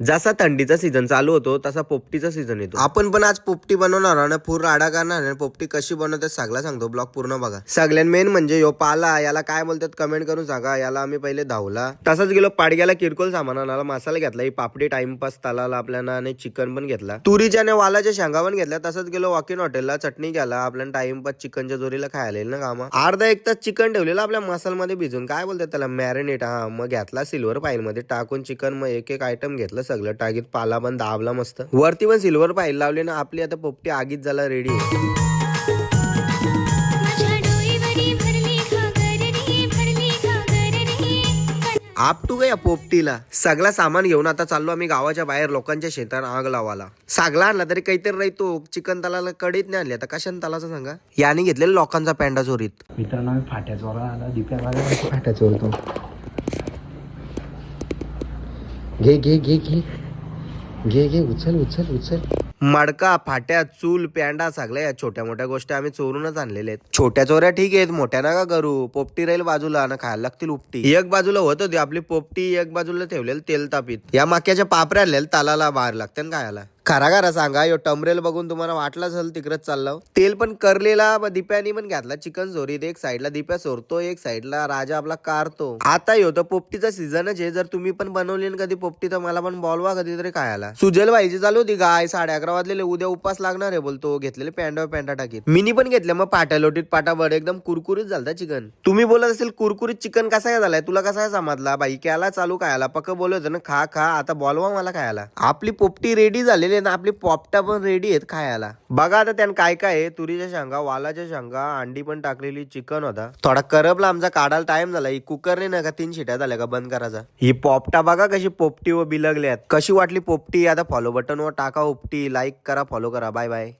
जसा थंडीचा सीझन चालू होतो तसा पोपटीचा सीझन येतो. आपण पण आज पोपटी बनवणार आणि पूर्ण आडा करणार आणि पोपटी कशी बनवतात सगळा सांगतो ब्लॉग पूर्ण बघा. सगळ्यात मेन म्हणजे यो पाला याला काय बोलतात कमेंट करून सांगा याला आम्ही पहिले धावला. तसाच गेलो पाडग्याला किरकोळ सामान आणाला मसाला घेतला ही पापडी टाइमपास तालाला आपल्याला आणि चिकन पण घेतला. तुरीच्या आणि वालाच्या शेंगा पण घेतल्या तसंच गेलो वॉकिन हॉटेलला चटणी घ्यायला आपल्याला टाइमपास चिकनच्या जोरीला खायला येईल ना कामा. अर्धा एक तास चिकन ठेवलेलं आपल्या मसालमध्ये भिजून काय बोलतात त्याला मॅरिनेट हा मग घेतला सिल्वर पाईल मध्ये टाकून चिकन मग एक एक आयटम घेतलं सगळं. टाकीत पाला पण दाबला मस्त. वरती पण सिल्वर पाईल लावली ना आपली आता पोपटी आगीत झाला रेडी आप टू या पोपटीला. सगळा सामान घेऊन आता चाललो आम्ही गावाच्या बाहेर लोकांच्या शेतात आग लावाला सागला आणला तरी काहीतरी राहतो. चिकन तलाला कडीत नाही आणली. आता कशाने तलाचं सांगा? याने घेतलेला लोकांचा पेंडा चोरीत. मित्रांनो फाट्या चोरा आला. फाट्या चोरतो घे घे घे घे. घे घे उचल उचल उचल. मडका फाट्या चूल पेंडा सगळ्या या छोट्या मोठ्या गोष्टी आम्ही चोरूनच आणलेल्या आहेत. छोट्या चोऱ्या ठीक आहेत मोठ्या नका करू. पोपटी राहील बाजूला आणि खायला लागतील उपटी. एक बाजूला होत होती आपली पोपटी एक बाजूला ठेवलेलं तेल तापीत. या मक्याच्या पापऱ्या आणलेल्या तालाला बाहेर लागते ना खायला. खरा खरा सांगा यो टमरेल बघून तुम्हाला वाटलं असेल तिकडंच चाललं. तेल पण करलेला ब- दिप्यानी पण घातला चिकन चोरीत एक साईडला. दिप्या चोरतो एक साईडला राजा आपला कारतो. आता यो तर पोपटीचा सीझनच आहे जर तुम्ही पण बनवली कधी पोपटी तर मला पण बोलवा कधीतरी खायला. सुजल व्हायची चालू होती गाय साडे अकरा वाजलेले उद्या उपास लागणार आहे बोलतो. घेतलेले पॅन्डा पॅन्टा टाकीत. मिनी पण घेतले मग पाट्या लोटीत पाटावर एकदम कुरकुरीत झालता चिकन. तुम्ही बोलत असेल कुरकुरीत चिकन कसा काय झालाय? तुला कसा काय समजला? बाई क्याला चालू खायला पक्क बोलत ना खा खा आता बॉलवा मला खायला. आपली पोपटी रेडी झालेली आहे ना आपली पॉपटा पण रेडी आहेत खायला. बघा आता त्यानं काय काय आहे. तुरीच्या शेंगा वालाच्या शेंगा अंडी पण टाकलेली चिकन होता. थोडा करपला आमचा काढायला टाइम झाला. ही कुकरने ना का तीन शिट्या झाल्या का बंद करायचा. ही पॉपटा बघा कशी पोपटी व बिलगल्यात. कशी वाटली पोपटी? आता फॉलो बटन वर टाका उपटी. लाईक करा फॉलो करा. Bye bye